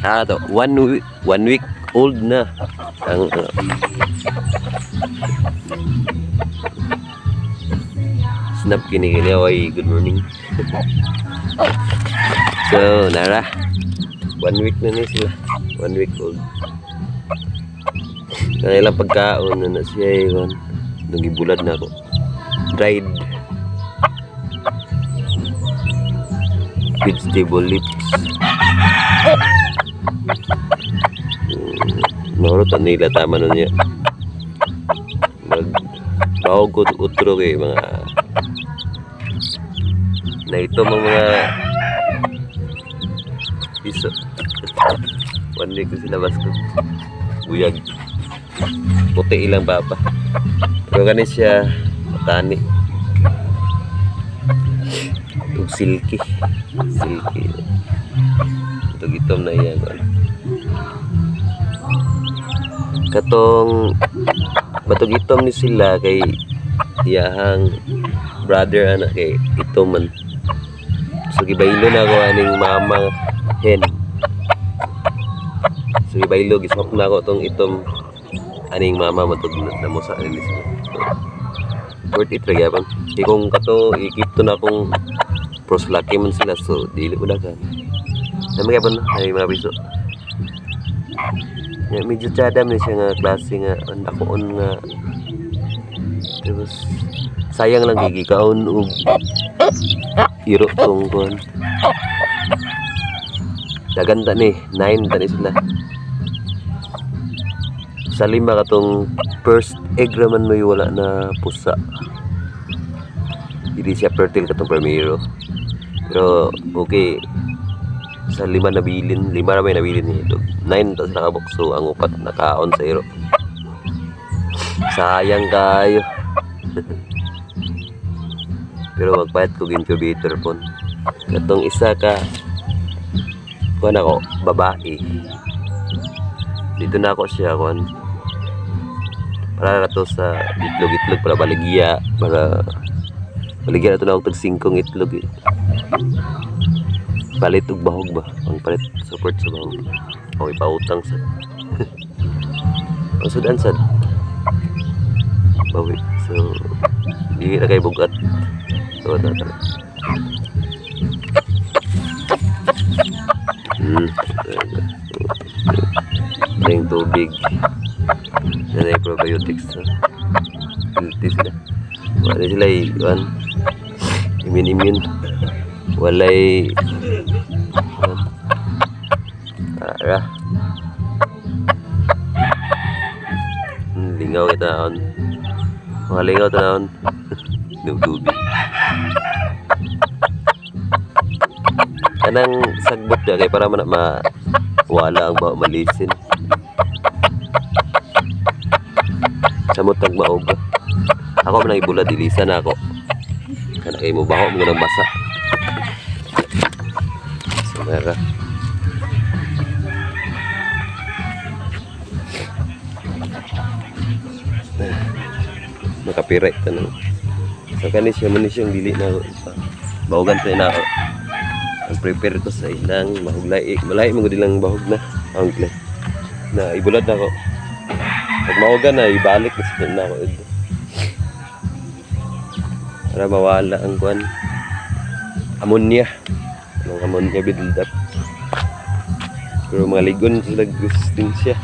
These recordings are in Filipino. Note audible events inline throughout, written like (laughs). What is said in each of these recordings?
Ah, to, one week, one week old na. Ang uh, Snap kini kini away good morning. (laughs) so, nara. One week na ni sila. One week old. Kanilang pagkaon na na siya yun. Nung ibulad na ako. Dried vegetable lips. Ang nila tama nun niya. Mag ko utro kay mga na ito mga piso. One week ko sila basko. Buyag. Puti ilang papa. Pero kani siya matani. Ug silky. Silky. Ito itom na iya. Katong batog itom ni sila kay iyahang brother anak kay itoman. So gibaylo na ako aning mama hen. So gibaylo gisok na ako tong itom aning mama matug na mo sa aning sila. Worth it ra gyapon. Kay kung kato ikip to na akong pros lucky man sila so dili ko dagan. Dami gyapon ay mga piso. Ya, medyo tsadam ni siya nga klase nga ang dakoon nga. Tapos sayang lang gigi kaon og iro tong kon daganda ni nine tani sila. Sa lima katong first egg raman mo wala na pusa. Hindi siya fertile katong primero. Pero okay sa lima nabilin lima na may nabilin ni Dog. nine tas nakabok so ang upat nakaon sa iro. Sayang kayo. (laughs) Pero magpahit ko incubator po katong isa ka kuhan ako babae. Dito na ako siya kuhan para na to sa itlog itlog para baligya para baligya na to na ako tag singkong itlog eh palit og bahog ba? Ang palit support sa bahog. O ipautang sa ang sudan sad bawi. So di na kay bugat. So na tara hmm. Yung tubig na na probiotics na healthy sila. Wala sila iwan. Immune immune walay Ara. Hmm, lingaw kita naon. Mga lingaw ta naon. Dugdubi. (laughs) Kanang sagbot niya kay para man ma wala ang ba malisin. Samot ang maog. Ako man ibula dilisa na ako. Kana kay mo baho mo nang basa. Sumera. Makapiray tanong. So kani siya man siyang dili na bahugan tayo na ako. Ang prepare ko sa ilang mahuglay. Malay mo lang bahog na. Ang glay. Na ibulad na ako. Pag mahugan na ibalik na sa na ito. Para mawala ang kuan ammonia. Anong ammonia build up. Pero mga ligon sila gustin siya.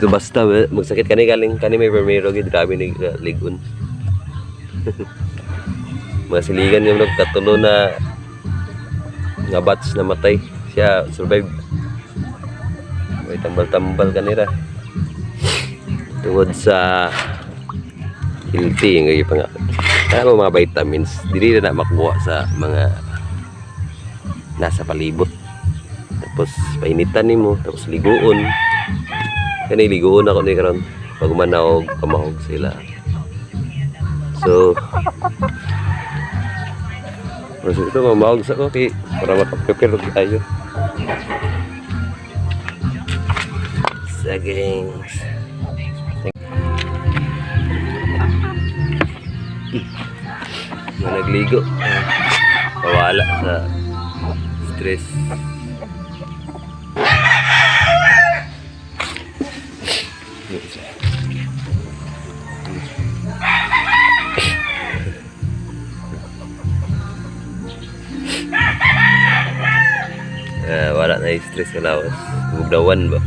Ito basta magsakit kani galing kani may primero gid grabe ni ligon. (laughs) mga siligan yung nagkatulo na nga bats na matay. Siya survive. May tambal-tambal kanira. Tungod sa healthy yung pa nga. Kaya mga vitamins, dili na makuha sa mga nasa palibot. Tapos painitan nimo, tapos liguon. Kani liguon ako ni karon pag manaog kamahog sila. So Pero ito mamahog sa ko kay para makaprepare og ayo. Sagings. Na nagligo. Pawala sa stress. Ah, wala na yung stress sa lawas. Bugnawan ba?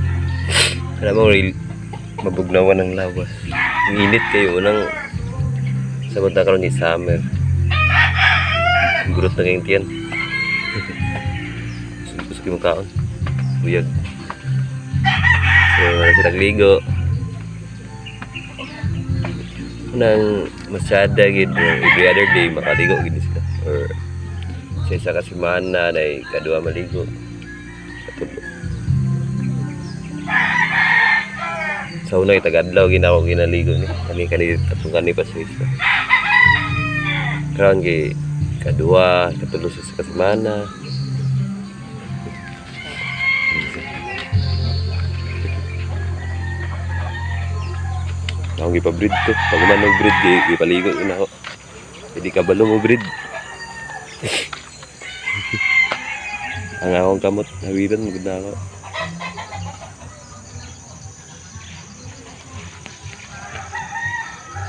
Alam mo, real, mabugnawan ng lawas. Ang init kayo, unang sabot na karon ni summer. Gurot na kayong tiyan. Pusok (laughs) yung kaon. Buyag. So, wala silang ligo. Unang masyada gid every other day makaligo gid sila. Or sa isa ka semana na kadua maligo. Sa una itagadlaw gina ako ginaligo ni. Kani kani katong kani pa sa. Karon gi kadua, katulo sa isa ka semana. Ako gipabreed to. Pag man nag-breed, gi, gipaligo yun ako. Hindi ka balo mo breed. (laughs) Ang akong kamot, hawiran, good na ako.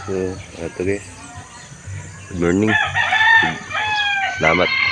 So, ito guys. Good morning. Salamat.